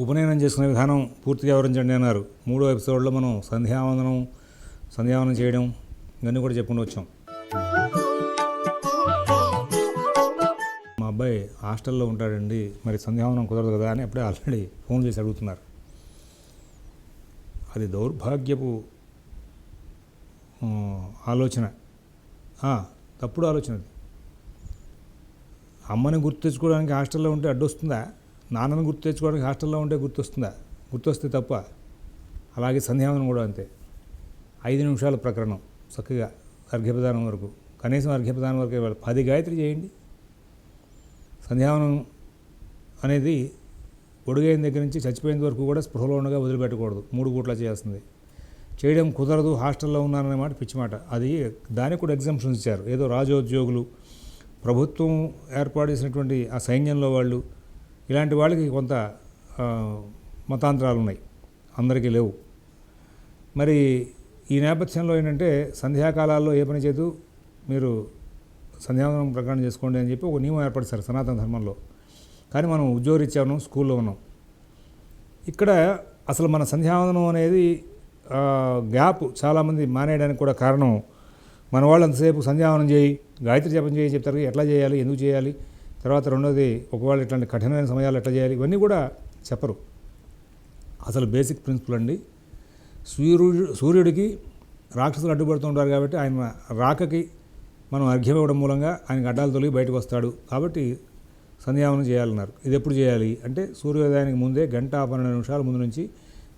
ఉపనయనం చేసుకునే విధానం పూర్తిగా వివరించండి అన్నారు. మూడో ఎపిసోడ్లో మనం సంధ్యావందనం సంధ్యావనం చేయడం ఇవన్నీ కూడా చెప్పుకుంటూ వచ్చాం. మా అబ్బాయి హాస్టల్లో ఉంటాడండి. మరి సంధ్యావనం కుదరదు కదా అని అప్పుడే ఆల్రెడీ ఫోన్ చేసి అడుగుతున్నారు. అది దౌర్భాగ్యపు ఆలోచన. తప్పుడు ఆలోచన అది. అమ్మని గుర్తు తెచ్చుకోవడానికి హాస్టల్లో ఉంటే అడ్డొస్తుందా? నాన్నను గుర్తు తెచ్చుకోవడానికి హాస్టల్లో ఉంటే గుర్తొస్తుందా? గుర్తొస్తే తప్ప. అలాగే సంధ్యావనం కూడా అంతే. ఐదు నిమిషాల ప్రకరణం చక్కగా అర్ఘ్యప్రదానం వరకు. కనీసం అర్ఘ్యప్రదానం వరకు ఇవ్వాలి పది గాయత్రి చేయండి. సంధ్యావనం అనేది ఒడిగైన దగ్గర నుంచి చచ్చిపోయేంత వరకు కూడా స్పృహలో ఉండగా వదిలిపెట్టకూడదు. మూడు పూట్ల చేయాల్సింది. చేయడం కుదరదు హాస్టల్లో ఉన్నాననే మాట పిచ్చి మాట. అది దానికి కూడా ఎగ్జామ్షన్స్ ఇచ్చారు. ఏదో రాజోద్యోగులు ప్రభుత్వం ఏర్పాటు చేసినటువంటి ఆ సైన్యంలో వాళ్ళు ఇలాంటి వాళ్ళకి కొంత మతాంతరాలు ఉన్నాయి అందరికీ లేవు. మరి ఈ నేపథ్యంలో ఏంటంటే సంధ్యాకాలాల్లో ఏ పని చేతు మీరు సంధ్యావందనం ప్రకటన చేసుకోండి అని చెప్పి ఒక నియమం ఏర్పడతారు సనాతన ధర్మంలో. కానీ మనం ఉద్యోగరీత్యా ఉన్నాం స్కూల్లో ఉన్నాం. ఇక్కడ అసలు మన సంధ్యావందనం అనేది గ్యాప్ చాలామంది మానేయడానికి కూడా కారణం మన వాళ్ళు అంతసేపు సంధ్యావనం చేయి గాయత్రి జపం చేయి చెప్తారు ఎట్లా చేయాలి ఎందుకు చేయాలి తర్వాత రెండోది ఒకవేళ ఇట్లాంటి కఠినమైన సమయాలు ఎట్లా చేయాలి? ఇవన్నీ కూడా చెప్పరు. అసలు బేసిక్ ప్రిన్సిపల్ అండి సూర్యుడు సూర్యుడికి రాక్షసులు అడ్డుపడుతుంటారు కాబట్టి ఆయన రాకకి మనం అర్ఘ్యం ఇవ్వడం మూలంగా ఆయనకు అడ్డాలు తొలగి బయటకు వస్తాడు కాబట్టి సంధ్యావనం చేయాలన్నారు. ఇది ఎప్పుడు చేయాలి అంటే సూర్యోదయానికి ముందే గంట పన్నెండు నిమిషాల ముందు నుంచి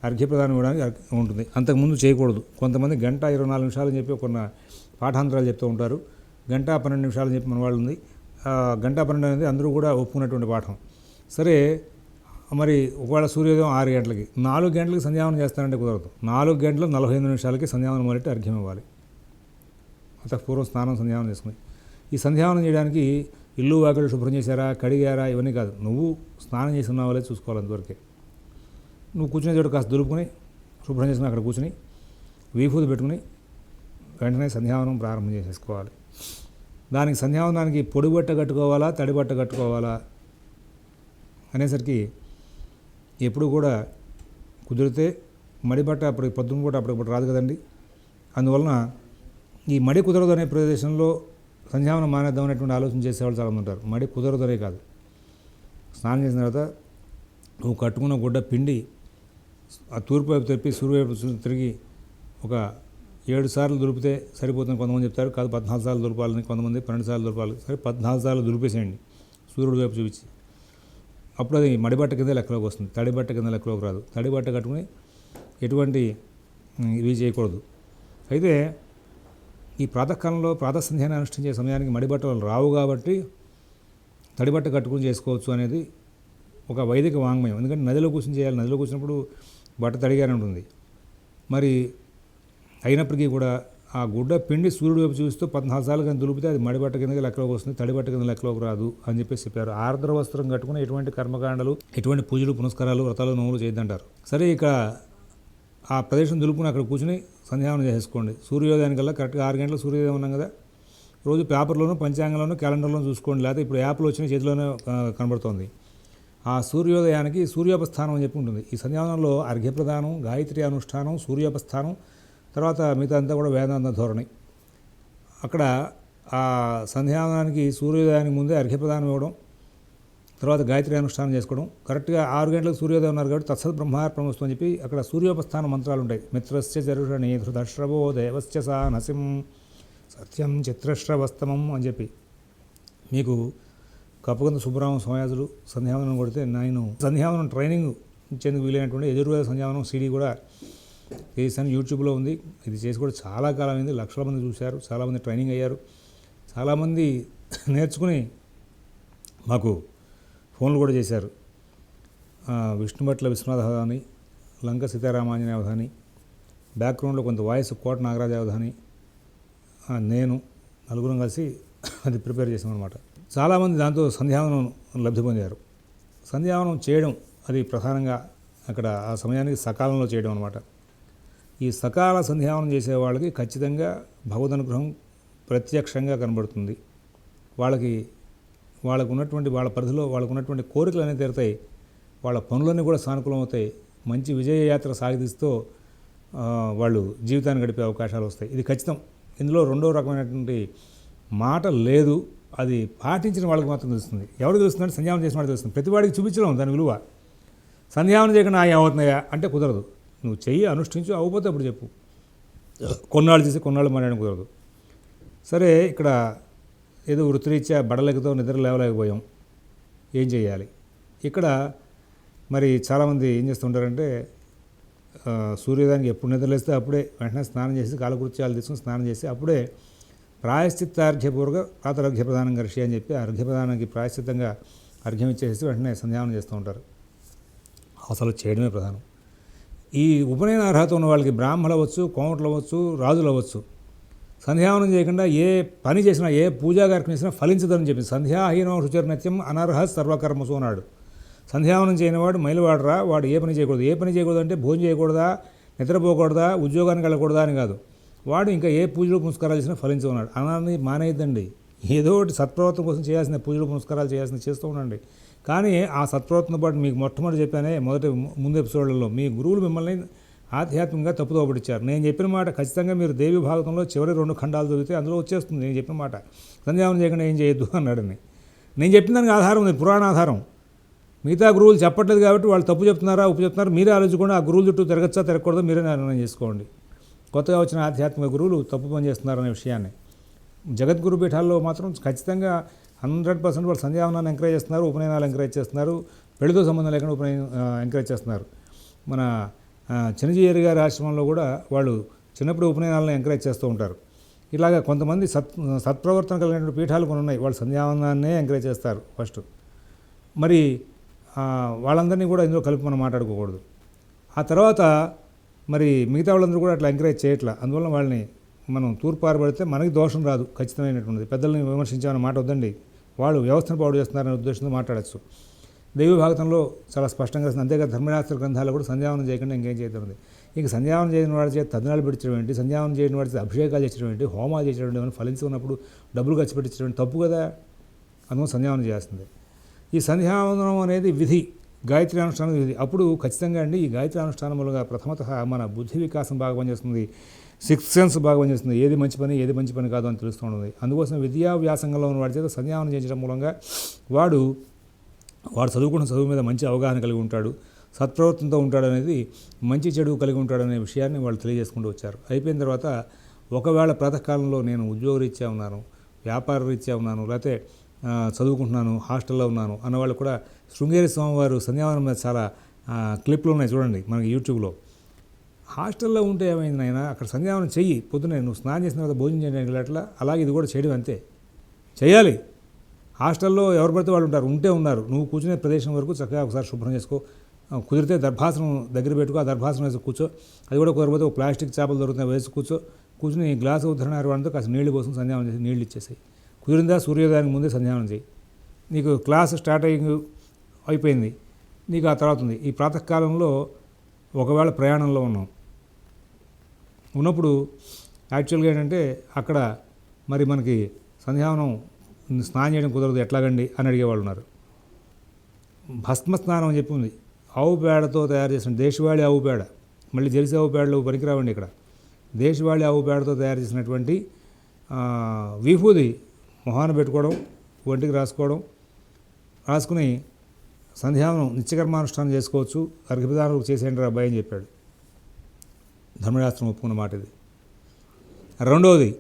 అర్ఘ్యప్రదానం ఇవ్వడానికి ఉంటుంది. అంతకుముందు చేయకూడదు. కొంతమంది గంట ఇరవై నాలుగు నిమిషాలు చెప్పి కొన్ని పాఠాంతరాలు చెప్తూ ఉంటారు. గంట పన్నెండు నిమిషాలు చెప్పి మన వాళ్ళు ఉంది. ఆ, గంట పన్నెండు అనేది అందరూ కూడా ఒప్పుకున్నటువంటి పాఠం. సరే మరి ఒకవేళ సూర్యోదయం ఆరు గంటలకి నాలుగు గంటలకి సంధ్యావనం చేస్తానంటే కుదరదు. నాలుగు గంటలు నలభై ఐదు నిమిషాలకి సంధ్యావనం మొదలెట్టి అర్ఘ్యం ఇవ్వాలి. అంత పూర్వం స్నానం సంధ్యావనం చేసుకుని. ఈ సంధ్యావనం చేయడానికి ఇల్లు వాకిలు శుభ్రం చేశారా కడిగారా ఇవన్నీ కాదు. నువ్వు స్నానం చేసి ఉన్నావా చూసుకోవాలి అంతవరకే. నువ్వు కూర్చునే చోటు కాస్త దులుపుకుని శుభ్రం చేసుకుని అక్కడ కూర్చుని వీఫూది పెట్టుకుని వెంటనే సంధ్యావనం ప్రారంభం చేసేసుకోవాలి. దానికి సంధ్యావందానికి పొడి బట్ట కట్టుకోవాలా తడి బట్ట కట్టుకోవాలా అనేసరికి ఎప్పుడు కూడా కుదిరితే మడి బట్ట అప్పుడు పొద్దున కూడా అప్పటికప్పుడు రాదు కదండి. అందువలన ఈ మడి కుదరదు అనే ప్రదేశంలో సంధ్యావనం మానేద్దాం అనేటువంటి ఆలోచన చేసేవాళ్ళు చాలామంది ఉంటారు. మడి కుదరదనే కాదు. స్నానం చేసిన తర్వాత నువ్వు కట్టుకున్న గుడ్డ పిండి ఆ తూర్పు వైపు తెప్పి సూర్యువైపు తిరిగి ఒక ఏడు సార్లు దులిపితే సరిపోతుంది కొంతమంది చెప్తారు. కాదు పద్నాలుగు సార్లు దులపాలని కొంతమంది పన్నెండు సార్లు దులపాలి. సరే పద్నాలుగు సార్లు దులిపేసేయండి. సూర్యుడు వైపు చూపించి. అప్పుడు అది మడిబట్ట కింద లెక్కలోకి వస్తుంది. తడిబట్ట కింద లెక్కలోకి రాదు. తడిబట్ట కట్టుకుని ఎటువంటి ఇవి చేయకూడదు. అయితే ఈ ప్రాతకాలంలో ప్రాతసంధ్యాన్ని అనుష్ఠించే సమయానికి మడిబట్టలు రావు కాబట్టి తడిబట్ట కట్టుకుని చేసుకోవచ్చు అనేది ఒక వైదిక వాంగ్మయం. ఎందుకంటే నదిలో కూర్చొని చేయాలి. నదిలో కూర్చున్నప్పుడు బట్ట తడిగానే ఉంటుంది మరి అయినప్పటికీ కూడా ఆ గుడ్డ పిండి సూర్యుడు వైపు చూస్తూ పద్నాలుగు సార్లు కానీ దులిపితే అది మడిబట్ట కిందకి లెక్కలోకి వస్తుంది తడిబట్ట కింద లెక్కలోకి రాదు అని చెప్పేసి చెప్పారు. ఆర్ద్ర వస్త్రం కట్టుకుని ఎటువంటి కర్మకాండలు ఎటువంటి పూజలు పునస్కారాలు వ్రతాలు నోములు చేయొద్దంటారు. సరే ఇక్కడ ఆ ప్రదేశం దులుపుకుని అక్కడ కూర్చుని సంధ్యావనం చేసుకోండి సూర్యోదయానికల్లా కరెక్ట్గా ఆరు గంటల సూర్యోదయం ఉన్నాం కదా. రోజు పేపర్లోనూ పంచాంగంలోనూ క్యాలెండర్లోనూ చూసుకోండి. లేకపోతే ఇప్పుడు యాప్లు వచ్చిన చేతిలోనే కనబడుతోంది. ఆ సూర్యోదయానికి సూర్యోపస్థానం అని చెప్పి ఉంటుంది. ఈ సంధ్యావనంలో అర్ఘ్యప్రదానం గాయత్రి అనుష్ఠానం సూర్యోపస్థానం తర్వాత మిగతా అంతా కూడా వేదాంత ధోరణి. అక్కడ ఆ సంధ్యావనానికి సూర్యోదయానికి ముందే అర్ఘ్యప్రదానం ఇవ్వడం తర్వాత గాయత్రి అనుష్ఠానం చేసుకోవడం. కరెక్ట్గా ఆరు గంటలకు సూర్యోదయం ఉన్నారు కాబట్టి తత్సత్ బ్రహ్మార్పణమస్తు అని చెప్పి అక్కడ సూర్యోపస్థాన మంత్రాలు ఉంటాయి. మిత్రస్య జరుషణి ధృతశ్రవో దేవస్య సా నసిం సత్యం చిత్రశ్రవస్తమం అని చెప్పి. మీకు కప్పగంత సుబ్రహ్మ సోమయాజులు సంధ్యావనం కొడితే నేను సంధ్యావనం ట్రైనింగ్ ఇచ్చేందుకు వీలైనటువంటి ఎదురువేద సంధ్యావనం సీడీ కూడా చేశాను యూట్యూబ్లో ఉంది. ఇది చేసి కూడా చాలా కాలం అయింది. లక్షల మంది చూశారు. చాలామంది ట్రైనింగ్ అయ్యారు. చాలామంది నేర్చుకుని మాకు ఫోన్లు కూడా చేశారు. విష్ణుభట్ల విశ్వనాథ అవధాని లంక సీతారామాంజనే అవధాని బ్యాక్గ్రౌండ్లో కొంత వాయిస్ కోట నాగరాజ అవధాని నేను నలుగురం కలిసి అది ప్రిపేర్ చేసామన్నమాట చాలామంది దాంతో సంధ్యావనం లబ్ధి పొందారు సంధ్యావనం చేయడం అది ప్రధానంగా అక్కడ ఆ సమయానికి సకాలంలో చేయడం అనమాట ఈ సకాల సంధ్యావనం చేసే వాళ్ళకి ఖచ్చితంగా భగవదనుగ్రహం ప్రత్యక్షంగా కనబడుతుంది. వాళ్ళకి వాళ్ళకు ఉన్నటువంటి వాళ్ళ పరిధిలో వాళ్ళకు ఉన్నటువంటి కోరికలు అనేవి తీరుతాయి. వాళ్ళ పనులన్నీ కూడా సానుకూలం అవుతాయి మంచి విజయయాత్ర సాగిస్తూ వాళ్ళు జీవితాన్ని గడిపే అవకాశాలు వస్తాయి. ఇది ఖచ్చితం. ఇందులో రెండో రకమైనటువంటి మాట లేదు. అది పాటించిన వాళ్ళకి మాత్రం తెలుస్తుంది. ఎవరికి తెలుస్తుందంటే సంధ్యావనం చేసిన వాళ్ళకి తెలుస్తుంది. ప్రతివాడికి చూపించడం దాని విలువ. సంధ్యావనం చేయకుండా ఏమవుతున్నాయా అంటే కుదరదు. నువ్వు చెయ్యి అనుష్ఠించు అవ్వకపోతే అప్పుడు చెప్పు. కొన్నాళ్ళు చేసి కొన్నాళ్ళు మానేయడం కుదరదు. సరే ఇక్కడ ఏదో వృత్తిరీత్యా బడలేకతో నిద్ర లేవలేకపోయాం. ఏం చేయాలి ఇక్కడ మరి చాలామంది ఏం చేస్తుంటారంటే సూర్యోదయానికి ఎప్పుడు నిద్రలేస్తే అప్పుడే వెంటనే స్నానం చేసి కాలకృత్యాలు తీసుకుని స్నానం చేసి అప్పుడే ప్రాయశ్చిత్తార్ఘ్యపూర్వక ప్రాతరర్ఘ్య ప్రధానం గర్షి అని చెప్పి అర్ఘ్య ప్రధానానికి ప్రాయశ్చిత్తంగా అర్ఘ్యం ఇచ్చేసి వెంటనే సంధ్యావనం చేస్తూ ఉంటారు. అసలు చేయడమే ప్రధానం. ఈ ఉపనయన అర్హత ఉన్న వాళ్ళకి బ్రాహ్మణులు అవ్వచ్చు కోమట్లు అవ్వచ్చు రాజులు అవ్వచ్చు సంధ్యావనం చేయకుండా ఏ పని చేసినా ఏ పూజా కార్యక్రమం చేసినా ఫలించదని చెప్పి సంధ్యాహీనం శుచర్నిత్యం అనర్హ సర్వకర్మసు అన్నాడు. సంధ్యావనం చేయనివాడు మైలువాడరా వాడు ఏ పని చేయకూడదు. ఏ పని చేయకూడదు అంటే భోజనం చేయకూడదా నిద్రపోకూడదా ఉద్యోగానికి వెళ్ళకూడదా అని కాదు. వాడు ఇంకా ఏ పూజలు పునస్కారాలు చేసినా ఫలించమన్నాడు. అనాన్ని మానేయద్దండి. ఏదో ఒకటి సత్ప్రవర్తన కోసం చేయాల్సిన పూజలు పునస్కారాలు చేయాల్సిన చేస్తూ ఉండండి. కానీ ఆ సత్ప్రవర్తన పాటు మీకు మొట్టమొదటి చెప్పానే మొదటి ముందు ఎపిసోడ్లలో మీ గురువులు మిమ్మల్ని ఆధ్యాత్మికంగా తప్పుదో పడిచ్చారు నేను చెప్పిన మాట ఖచ్చితంగా మీరు దేవి భాగంలో చివరి రెండు ఖండాలు దొరికితే అందులో వచ్చేస్తుంది. నేను చెప్పిన మాట. సంధ్యావనం చేయకుండా ఏం చేయొద్దు అన్నాడని. నేను చెప్పిన దానికి ఆధారం ఉంది పురాణ ఆధారం. మిగతా గురువులు చెప్పట్లేదు కాబట్టి వాళ్ళు తప్పు చెప్తున్నారా ఉప్పు చెప్తున్నారా మీరే ఆలోచించుకోండి. ఆ గురువుల చుట్టూ తిరగచ్చా తిరగకూడదు మీరే నిర్ణయం చేసుకోండి. కొత్తగా వచ్చిన ఆధ్యాత్మిక గురువులు తప్పు పని చేస్తున్నారనే విషయాన్ని. జగద్గురు పీఠాల్లో మాత్రం ఖచ్చితంగా హండ్రెడ్ పర్సెంట్ వాళ్ళు సంధ్యావనాన్ని ఎంకరేజ్ చేస్తున్నారు ఉపనయనాలు ఎంకరేజ్ చేస్తున్నారు పెళ్ళితో సంబంధం లేకుండా ఉపనయనం ఎంకరేజ్ చేస్తున్నారు. మన ఆ, చిరంజీవి గారి ఆశ్రమంలో కూడా వాళ్ళు చిన్నప్పుడు ఉపనయనాలను ఎంకరేజ్ చేస్తూ ఉంటారు. ఇలాగ కొంతమంది సత్ సత్ప్రవర్తన కలిగినటువంటి పీఠాలు కొన్ని ఉన్నాయి. వాళ్ళు సంధ్యావనాన్నే ఎంకరేజ్ చేస్తారు ఫస్ట్ మరి వాళ్ళందరినీ కూడా ఇందులో కలిపి మనం మాట్లాడుకోకూడదు. ఆ తర్వాత మరి మిగతా వాళ్ళందరూ కూడా అట్లా ఎంకరేజ్ చేయట్లా. అందువల్ల వాళ్ళని మనం తూర్పారబడితే మనకి దోషం రాదు ఖచ్చితమైనటువంటిది. పెద్దల్ని విమర్శించామన్న మాట వద్దండి. వాళ్ళు వ్యవస్థను పాడు చేస్తున్నారనే ఉద్దేశంతో మాట్లాడచ్చు. దైవ భాగతంలో చాలా స్పష్టంగా అంతేగా ధర్మశాస్త్ర గ్రంథాలు కూడా సంధ్యావనం చేయకుండా ఇంకేం చేయడం ఇంక సంధ్యావనం చేయని వాడి చేత తద్దినాలు పెట్టించడం ఏంటి? సంధ్యావనం చేయని వాడి చేత అభిషేకాలు చేసడం ఏంటి? హోమాలు చేసడం ఏంటి? ఫలించి ఉన్నప్పుడు డబ్బులు ఖర్చు పెట్టించడం ఏంటి? తప్పు కదా? అందులో సంధ్యావనం చేస్తుంది ఈ సంధ్యావనం అనేది విధి. గాయత్రి అనుష్ఠానం విధి. అప్పుడు ఖచ్చితంగా అండి ఈ గాయత్రి అనుష్ఠానం మూలంగా ప్రథమత మన బుద్ధి వికాసం బాగా పనిచేస్తుంది. సిక్స్ సెన్స్ బాగా పనిచేస్తుంది ఏది మంచి పని ఏది మంచి పని కాదు అని తెలుస్తూ ఉంటుంది. అందుకోసం విద్యా వ్యాసంగంలో ఉన్న వాడి చేత సంధ్యావనం చేయించడం మూలంగా వాడు వాడు చదువుకున్న చదువు మీద మంచి అవగాహన కలిగి ఉంటాడు. సత్ప్రవర్తనతో ఉంటాడు అనేది మంచి చెడు కలిగి ఉంటాడు అనే విషయాన్ని వాళ్ళు తెలియజేసుకుంటూ వచ్చారు. అయిపోయిన తర్వాత ఒకవేళ ప్రాతకాలంలో నేను ఉద్యోగరీత్యా ఉన్నాను వ్యాపార రీత్యా ఉన్నాను లేకపోతే చదువుకుంటున్నాను హాస్టల్లో ఉన్నాను అన్న వాళ్ళు కూడా శృంగేరి స్వామివారు సంధ్యావనం మీద చాలా క్లిప్లు ఉన్నాయి చూడండి మనకి యూట్యూబ్లో. హాస్టల్లో ఉంటే ఏమైంది నాయన? అక్కడ సంధ్యావనం చెయ్యి. పొద్దున నువ్వు స్నానం చేసిన తర్వాత భోజనం చేయడానికి అట్లా అలాగే ఇది కూడా చేయడం అంతే. చేయాలి హాస్టల్లో ఎవరు పడితే వాళ్ళు ఉంటారు. ఉంటే ఉన్నారు. నువ్వు కూర్చునే ప్రదేశం వరకు చక్కగా ఒకసారి శుభ్రం చేసుకో. కుదిరితే దర్భాసనం దగ్గర పెట్టుకో. ఆ దర్భాసనం వేసి కూర్చో. అది కూడా కుదరపోతే ఒక ప్లాస్టిక్ చేపలు దొరుకుతాయి వేసి కూర్చో. కూర్చుని గ్లాస్ ఉద్ధరణ అరవడంతో కాస్త నీళ్ళు కోసం సంధ్యావనం చేసి నీళ్ళు ఇచ్చేసాయి. కుదిరిందా సూర్యోదయానికి ముందే సంధ్యావనం చేయి నీకు క్లాస్ స్టార్ట్ అయ్యి అయిపోయింది. నీకు ఆ తర్వాత ఉంది. ఈ ప్రాతకాలంలో ఒకవేళ ప్రయాణంలో ఉన్నాం. ఉన్నప్పుడు యాక్చువల్గా ఏంటంటే అక్కడ మరి మనకి సంధ్యావనం స్నానం చేయడం కుదరదు ఎట్లాగండి అని అడిగేవాళ్ళు ఉన్నారు. భస్మ స్నానం అని చెప్పి ఉంది. ఆవు పేడతో తయారు చేసిన దేశవాళి ఆవు పేడ. మళ్ళీ జెర్సీ ఆవు పేడలు పనికిరావండి ఇక్కడ. దేశవాళీ ఆవు పేడతో తయారు చేసినటువంటి విభూది మొహాన పెట్టుకోవడం ఒంటికి రాసుకోవడం రాసుకుని సంధ్యావనం నిత్యకర్మానుష్ఠానం చేసుకోవచ్చు అర్ఘ్యప్రదానం చేసేయండి అబ్బాయి అని చెప్పాడు. ధర్మశాస్త్రం ఒప్పుకున్న మాట ఇది రెండవది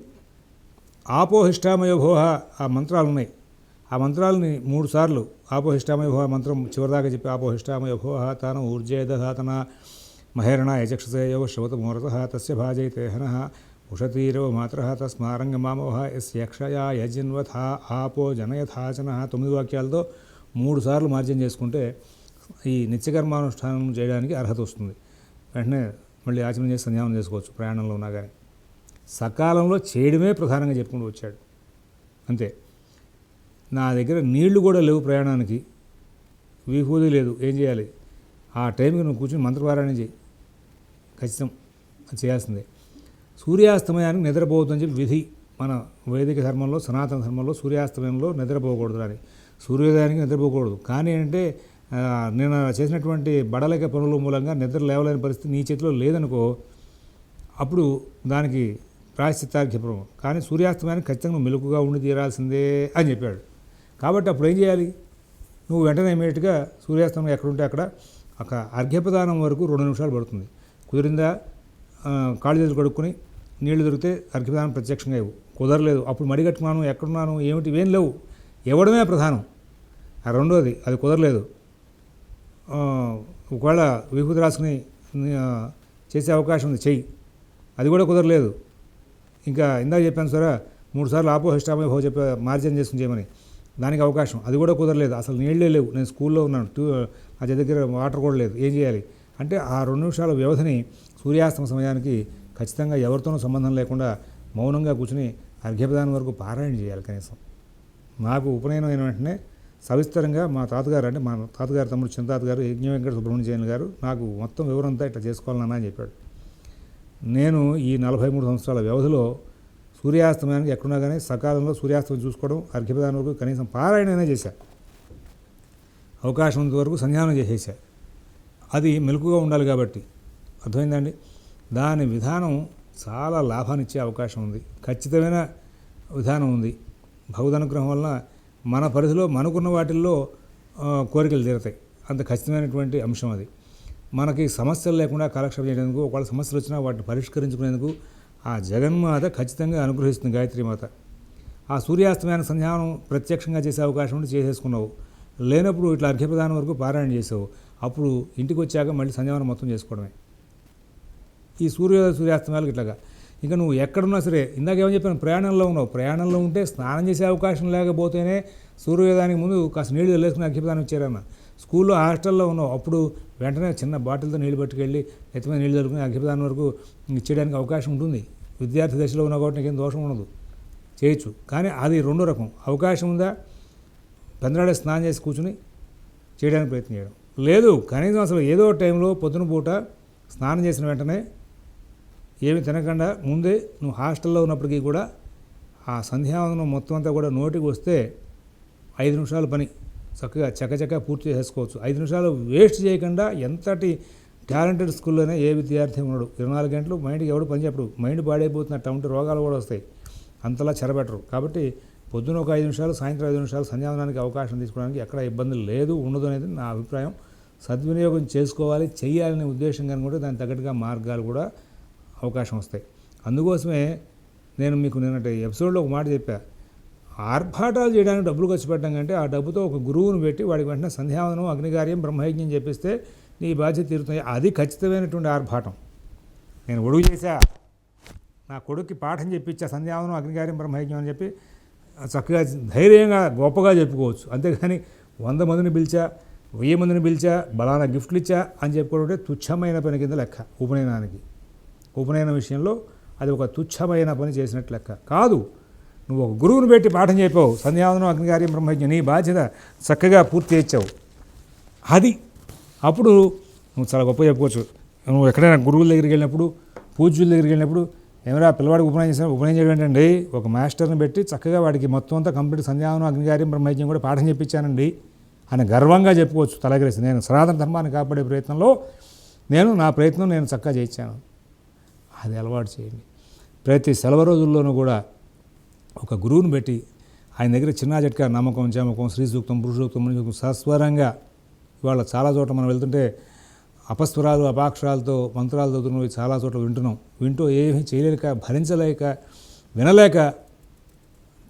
ఆపోహిష్టామయోభోహ ఆ మంత్రాలు ఉన్నాయి ఆ మంత్రాలని మూడు సార్లు మంత్రం చివరిదాకా చెప్పి ఆపోహిష్టామయోభోహ తాను ఊర్జేదధాతన మహేరణ యచక్షసేయవ శ్రవత ముహూర్త తస్య భాజైతే హన ఉషతీరవ మాత్ర తస్మారంగమామోహ ఎస్ యక్షయా యజిన్వథ ఆపో జనయథాచన తొమ్మిది వాక్యాలతో మూడు సార్లు మార్జన చేసుకుంటే ఈ నిత్యకర్మానుష్ఠానం చేయడానికి అర్హత వస్తుంది. వెంటనే మళ్ళీ ఆచరణ చేసి సంధ్యావనం చేసుకోవచ్చు ప్రయాణంలో ఉన్నా కానీ సకాలంలో చేయడమే ప్రధానంగా చెప్పుకుంటూ వచ్చాడు. అంతే. నా దగ్గర నీళ్ళు కూడా లేవు ప్రయాణానికి. విహూది లేదు. ఏం చేయాలి? ఆ టైంకి నువ్వు కూర్చొని మంత్రపారాయణం చేయి. ఖచ్చితం. అది చేయాల్సిందే. సూర్యాస్తమయానికి నిద్రపోవద్దని చెప్పి విధి మన వైదిక ధర్మంలో సనాతన ధర్మంలో సూర్యాస్తమయంలో నిద్రపోకూడదు అని సూర్యోదయానికి నిద్రపోకూడదు. కానీ ఏంటంటే నేను చేసినటువంటి బడలేక పనుల మూలంగా నిద్ర లేవలేని పరిస్థితి నీ చేతిలో లేదనుకో అప్పుడు దానికి ప్రాయశ్చిత్తార్ఘ్యపురం. కానీ సూర్యాస్తమయానికి ఖచ్చితంగా మెలుకుగా ఉండి తీరాల్సిందే అని చెప్పాడు. కాబట్టి అప్పుడు ఏం చేయాలి? నువ్వు వెంటనే ఇమీడియట్గా సూర్యాస్తమయం ఎక్కడుంటే అక్కడ ఒక అర్ఘ్యప్రదానం వరకు రెండు నిమిషాలు పడుతుంది. కుదిరిందా? కాళ్ళు చేతులు కడుక్కొని నీళ్ళు దొరికితే అర్ఘ్యప్రదానం ప్రత్యక్షంగా ఇవ్వు. కుదరలేదు. అప్పుడు మడిగట్టుకున్నాను ఎక్కడున్నాను ఏమిటి ఇవేం లేవు. ఇవ్వడమే ప్రధానం. ఆ రెండోది అది కుదరలేదు. ఒకవేళ విభూతి రాసుకుని చేసే అవకాశం ఉంది చెయ్యి. అది కూడా కుదరలేదు. ఇంకా ఇందాక చెప్పాను సరే మూడు సార్లు ఆపో హిస్టామో హో చెప్పే మార్జన్ చేసుకుని చేయమని. దానికి అవకాశం. అది కూడా కుదరలేదు. అసలు నీళ్ళే లేవు. నేను స్కూల్లో ఉన్నాను. టూ నా దగ్గర వాటర్ కూడా లేదు. ఏం చేయాలి? అంటే ఆ రెండు నిమిషాల వ్యవధిని సూర్యాస్తమ సమయానికి ఖచ్చితంగా ఎవరితోనూ సంబంధం లేకుండా మౌనంగా కూర్చుని అర్ఘ్యప్రదానం వరకు పారాయణ చేయాలి కనీసం. నాకు ఉపనయనం అయిన వెంటనే సవిస్తరంగా మా తాతగారు అంటే మా తాతగారు తమ్ముడు చిన్న తాతగారు యజ్ఞ వెంకట సుబ్రహ్మణ్య గారు నాకు మొత్తం వివరంతా ఇట్లా చేసుకోవాలన్నా అని చెప్పాడు. నేను ఈ నలభై మూడు సంవత్సరాల వ్యవధిలో సూర్యాస్తమయానికి ఎక్కడున్నా కానీ సకాలంలో సూర్యాస్తమయం చూసుకోవడం అర్ఘ్యప్రదానం వరకు కనీసం పారాయణనే చేశా. అవకాశం ఉన్నంత వరకు సంధ్యానం చేసేసా అది మెలకుగా ఉండాలి కాబట్టి. అర్థమైందండి? దాని విధానం చాలా లాభాన్నిచ్చే అవకాశం ఉంది. ఖచ్చితమైన విధానం ఉంది. భగవద్ అనుగ్రహం వలన మన పరిధిలో మనకున్న వాటిల్లో కోరికలు తీరుతాయి. అంత ఖచ్చితమైనటువంటి అంశం అది. మనకి సమస్యలు లేకుండా కాలక్షేపం చేయడానికి ఒకవేళ సమస్యలు వచ్చినా వాటిని పరిష్కరించుకునేందుకు ఆ జగన్మాత ఖచ్చితంగా అనుగ్రహిస్తుంది గాయత్రి మాత. ఆ సూర్యాస్తమయానికి సంధ్యానం ప్రత్యక్షంగా చేసే అవకాశం ఉంటే చేసేసుకున్నావు. లేనప్పుడు ఇట్లా అర్ఘ్యప్రదానం వరకు పారాయణ చేసావు. అప్పుడు ఇంటికి వచ్చాక మళ్ళీ సంధ్యావనం మొత్తం చేసుకోవడమే. ఈ సూర్య సూర్యాస్తమయాలకు ఇట్లాగా. ఇంకా నువ్వు ఎక్కడున్నా సరే ఇందాక ఏమని చెప్పాను ప్రయాణంలో ఉన్నావు. ప్రయాణంలో ఉంటే స్నానం చేసే అవకాశం లేకపోతేనే సూర్యోదయానికి ముందు కాస్త నీళ్ళు వెళ్ళేసుకుని అక్షిపదానికి ఇచ్చారన్న. స్కూల్లో హాస్టల్లో ఉన్నావు. అప్పుడు వెంటనే చిన్న బాటిల్తో నీళ్ళు పట్టుకెళ్ళి ఎత్తుమైన నీళ్ళు దొరుకుని అర్ఘ్యప్రదానం వరకు చేయడానికి అవకాశం ఉంటుంది. విద్యార్థి దశలో ఉన్న కాబట్టి నీకేం దోషం ఉండదు. చేయొచ్చు. కానీ అది రెండో రకం. అవకాశం ఉందా? పెందరాడే స్నానం చేసి కూర్చుని చేయడానికి ప్రయత్నం చేయడం. లేదు కనీసం అసలు ఏదో టైంలో పొద్దున పూట స్నానం చేసిన వెంటనే ఏమి తినకుండా ముందే నువ్వు హాస్టల్లో ఉన్నప్పటికీ కూడా ఆ సంధ్యావందనం మొత్తం అంతా కూడా నోటికి వస్తే ఐదు నిమిషాల పని. చక్కగా చకచక పూర్తి చేసుకోవచ్చు. ఐదు నిమిషాలు వేస్ట్ చేయకుండా ఎంతటి టాలెంటెడ్ స్కూల్లోనే ఏ విద్యార్థి ఉన్నాడు ఇరవై నాలుగు గంటలు మైండ్కి ఎవడు పని చెప్పడు. మైండ్ పాడైపోతున్నట్టు అటువంటి రోగాలు కూడా వస్తాయి. అంతలా చెరబెట్టరు. కాబట్టి పొద్దున ఒక ఐదు నిమిషాలు సాయంత్రం ఐదు నిమిషాలు సంధ్యావనానికి అవకాశం తీసుకోవడానికి ఎక్కడ ఇబ్బంది లేదు ఉండదు అనేది నా అభిప్రాయం. సద్వినియోగం చేసుకోవాలి చేయాలనే ఉద్దేశం కనుకుంటే దానికి తగ్గట్టుగా మార్గాలు కూడా అవకాశం వస్తాయి. అందుకోసమే నేను మీకు నిన్నటి ఎపిసోడ్లో ఒక మాట చెప్పా. ఆర్భాటాలు చేయడానికి డబ్బులు ఖర్చు పెట్టడం కంటే ఆ డబ్బుతో ఒక గురువును పెట్టి వాడికి వెంటనే సంధ్యావనం అగ్నికార్యం బ్రహ్మయజ్ఞం చెప్పిస్తే నీ బాధ్యత తీరుతుంది. అది ఖచ్చితమైనటువంటి ఆర్భాటం. నేను ఒడుగు చేశా. నా కొడుక్కి పాఠం చెప్పించా సంధ్యావనం అగ్నికార్యం బ్రహ్మయజ్ఞం అని చెప్పి చక్కగా ధైర్యంగా గొప్పగా చెప్పుకోవచ్చు. అంతేగాని వంద మందిని పిలిచా వెయ్యి మందిని పిలిచా బలానా గిఫ్ట్లు ఇచ్చా అని చెప్పుకోవడం తుచ్చమైన పని కింద లెక్క. ఉపనయనానికి. ఉపనయన విషయంలో అది ఒక తుచ్చమైన పని చేసినట్లు లెక్క. కాదు నువ్వు ఒక గురువుని పెట్టి పాఠం చెప్పావు సంధ్యావనం అగ్నికార్యం బ్రహ్మజ్ఞ నీ బాధ్యత చక్కగా పూర్తి చేయించావు. అది అప్పుడు నువ్వు చాలా గొప్ప చెప్పుకోవచ్చు. నువ్వు ఎక్కడైనా గురువుల దగ్గరికి వెళ్ళినప్పుడు పూజ్యుల దగ్గరికి వెళ్ళినప్పుడు ఏమరా పిల్లవాడికి ఉపనయనం చేసిన ఉపనయనం చేయడం ఏంటండి ఒక మాస్టర్ని పెట్టి చక్కగా వాడికి మొత్తం అంతా కంప్లీట్ సంధ్యావనం అగ్నికార్యం బ్రహ్మజ్ఞం కూడా పాఠం చెప్పించానండి అని గర్వంగా చెప్పుకోవచ్చు తలగరేసి. నేను సనాతన ధర్మాన్ని కాపాడే ప్రయత్నంలో నేను నా ప్రయత్నం నేను చక్కగా చేయించాను. అది అలవాటు చేయండి. ప్రతి సెలవు రోజుల్లోనూ కూడా ఒక గురువుని పెట్టి ఆయన దగ్గర చిన్న జట్కా నమ్మకం జమకం శ్రీ సూక్తం పురుష సూక్తం సూక్తం సస్వరంగా ఇవాళ చాలా చోట్ల మనం వెళ్తుంటే అపస్వరాలు అపాక్షరాలతో మంత్రాలు చదువుతున్నవి చాలా చోట్ల వింటున్నాం. వింటూ ఏమీ చేయలేక భరించలేక వినలేక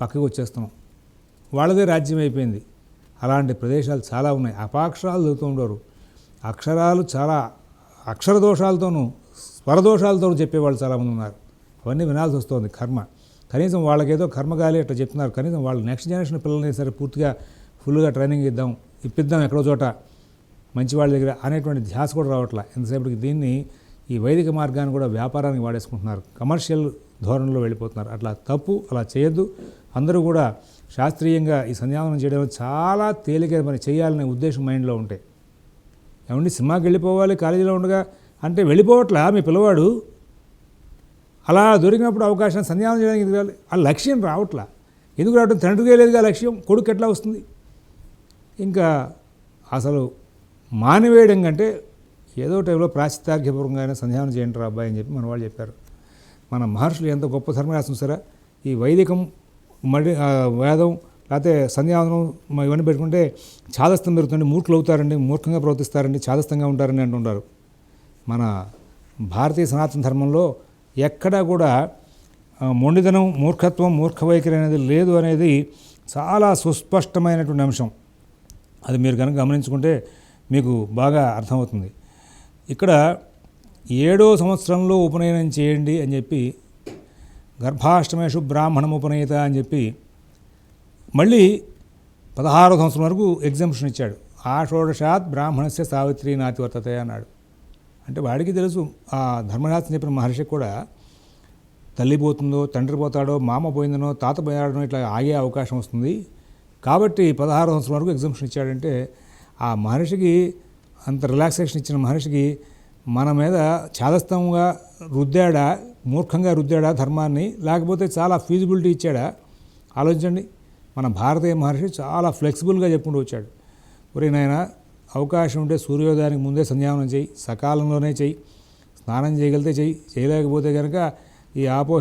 పక్కకు వచ్చేస్తున్నాం. వాళ్ళదే రాజ్యం అయిపోయింది. అలాంటి ప్రదేశాలు చాలా ఉన్నాయి. అపాక్షరాలు చదువుతూ ఉండరు. అక్షరాలు చాలా అక్షర దోషాలతోనూ స్వరదోషాలతో చెప్పేవాళ్ళు చాలామంది ఉన్నారు. అవన్నీ వినాల్సి వస్తుంది. కర్మ. కనీసం వాళ్ళకేదో కర్మగాలి అట్లా చెప్తున్నారు. కనీసం వాళ్ళు నెక్స్ట్ జనరేషన్ పిల్లల్ని సరే పూర్తిగా ఫుల్గా ట్రైనింగ్ ఇద్దాం ఇప్పిద్దాం ఎక్కడో చోట. మంచి వాళ్ళ దగ్గర అనేటువంటి ధ్యాస కూడా రావట్లా. ఎంతసేపటికి దీన్ని ఈ వైదిక మార్గాన్ని కూడా వ్యాపారానికి వాడేసుకుంటున్నారు. కమర్షియల్ ధోరణిలో వెళ్ళిపోతున్నారు. అట్లా తప్పు అలా చేయొద్దు. అందరూ కూడా శాస్త్రీయంగా ఈ సంధ్యావనం చేయడం చాలా తేలికైన పని చేయాలనే ఉద్దేశం మైండ్లో ఉంటాయి ఏమండి సినిమాకి వెళ్ళిపోవాలి కాలేజీలో ఉండగా అంటే వెళ్ళిపోవట్లా మీ పిల్లవాడు? అలా దొరికినప్పుడు అవకాశం సంధ్యావనం చేయడానికి ఎదగాలి ఆ లక్ష్యం రావట్లా. ఎందుకు రావటం? తండ్రికే లేదుగా లక్ష్యం. కొడుకు ఎట్లా వస్తుంది? ఇంకా అసలు మానివేయడం కంటే ఏదో టైంలో ప్రాచిత్యార్ఘ్యపూర్వకంగా సంధ్యానం చేయండి రా అబ్బాయి అని చెప్పి మన వాళ్ళు చెప్పారు. మన మహర్షులు ఎంత గొప్ప ధర్మరాశం సరే ఈ వైదికం మడి వేదం లేకపోతే సంధ్యావనం ఇవన్నీ పెట్టుకుంటే చాదస్తం పెరుగుతుంది. మూర్ఖులు అవుతారండి మూర్ఖంగా ప్రవర్తిస్తారండి చాదస్తంగా ఉంటారని అంటుంటారు. మన భారతీయ సనాతన ధర్మంలో ఎక్కడా కూడా మొండిదనం మూర్ఖత్వం మూర్ఖ వైఖరి అనేది లేదు అనేది చాలా సుస్పష్టమైనటువంటి అంశం. అది మీరు కనుక గమనించుకుంటే మీకు బాగా అర్థమవుతుంది. ఇక్కడ ఏడో సంవత్సరంలో ఉపనయనం చేయండి అని చెప్పి గర్భాష్టమేషు బ్రాహ్మణం ఉపనయత అని చెప్పి మళ్ళీ పదహారో సంవత్సరం వరకు ఎగ్జామ్షన్ ఇచ్చాడు. ఆ షోడశాత్ బ్రాహ్మణస్య సావిత్రి నాతి వర్తతే అన్నాడు. అంటే వాడికి తెలుసు ఆ ధర్మశాస్త్రం చెప్పిన మహర్షి కూడా తల్లి పోతుందో తండ్రి పోతాడో మామ పోయిందనో తాత పోయాడనో ఇట్లా ఆగే అవకాశం వస్తుంది. కాబట్టి పదహారు సంవత్సరం వరకు ఎగ్జామ్షన్ ఇచ్చాడంటే ఆ మహర్షికి అంత రిలాక్సేషన్ ఇచ్చిన మహర్షికి మన మీద చాదస్తంగా రుద్దాడా మూర్ఖంగా రుద్దాడా ధర్మాన్ని? లేకపోతే చాలా ఫీజిబిలిటీ ఇచ్చాడా? ఆలోచించండి. మన భారతీయ మహర్షి చాలా ఫ్లెక్సిబుల్గా చెప్పుకుంటూ వచ్చాడు. ఒరే నాయన అవకాశం ఉంటే సూర్యోదయానికి ముందే సంధ్యావనం చేయి సకాలంలోనే చెయ్యి స్నానం చేయగలిగితే చెయ్యి చేయలేకపోతే కనుక ఈ ఆపో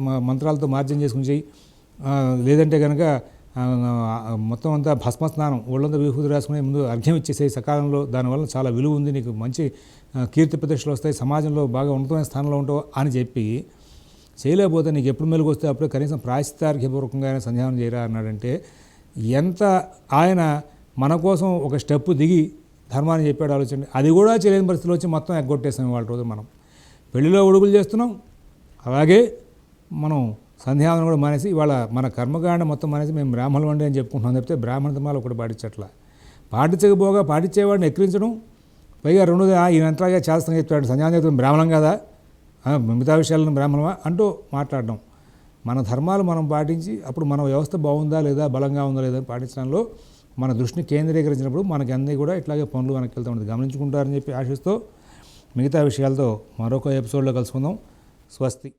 మ- మంత్రాలతో మార్జన చేసుకుని చెయ్యి లేదంటే కనుక మొత్తం అంతా భస్మ స్నానం ఒళ్ళంతా విభూతి రాసుకునే ముందు అర్ఘ్యం ఇచ్చేసేయి సకాలంలో. దానివల్ల చాలా విలువ ఉంది నీకు మంచి కీర్తి ప్రతిష్టలు వస్తాయి సమాజంలో బాగా ఉన్నతమైన స్థానంలో ఉంటావు అని చెప్పి చేయలేకపోతే నీకు ఎప్పుడు మెలుగు వస్తే అప్పుడే కనీసం ప్రాయశ్చితార్ఘ్యపూర్వకంగా ఆయన సంధ్యావనం చేయరా అన్నాడంటే ఎంత ఆయన మన కోసం ఒక స్టెప్ దిగి ధర్మాన్ని చెప్పాడు ఆలోచండి అది కూడా చేయలేని పరిస్థితిలో వచ్చి మొత్తం ఎగ్గొట్టేసాం వాళ్ళ రోజు మనం. పెళ్ళిలో ఉడుగులు చేస్తున్నాం. అలాగే మనం సంధ్యావనం కూడా మానేసి ఇవాళ మన కర్మకాండ మొత్తం మానేసి మేము బ్రాహ్మణులు అండి అని చెప్పుకుంటున్నాం చెప్తే బ్రాహ్మణ ధర్మాలు ఒకటి పాటించట్లా. పాటించకపోగా పాటించేవాడిని ఎక్కిరించడం. పైగా రెండోది "ఆ, ఈయన అంతలాగా చేస్తానని చెప్తాడు సంధ్యావనం చెప్తాను బ్రాహ్మణం కదా? మిగతా విషయాలను బ్రాహ్మణమా? అంటూ మాట్లాడడం. మన ధర్మాలు మనం పాటించి అప్పుడు మన వ్యవస్థ బాగుందా లేదా బలంగా ఉందా లేదా అని పాటించడంలో మన దృష్టిని కేంద్రీకరించినప్పుడు మనకి అన్నీ కూడా ఇట్లాగే పనులు వెనక్కి వెళ్తూ ఉంటుంది గమనించుకుంటారని చెప్పి ఆశిస్తూ మిగతా విషయాలతో మరొక ఎపిసోడ్లో కలుసుకుందాం. స్వస్తి.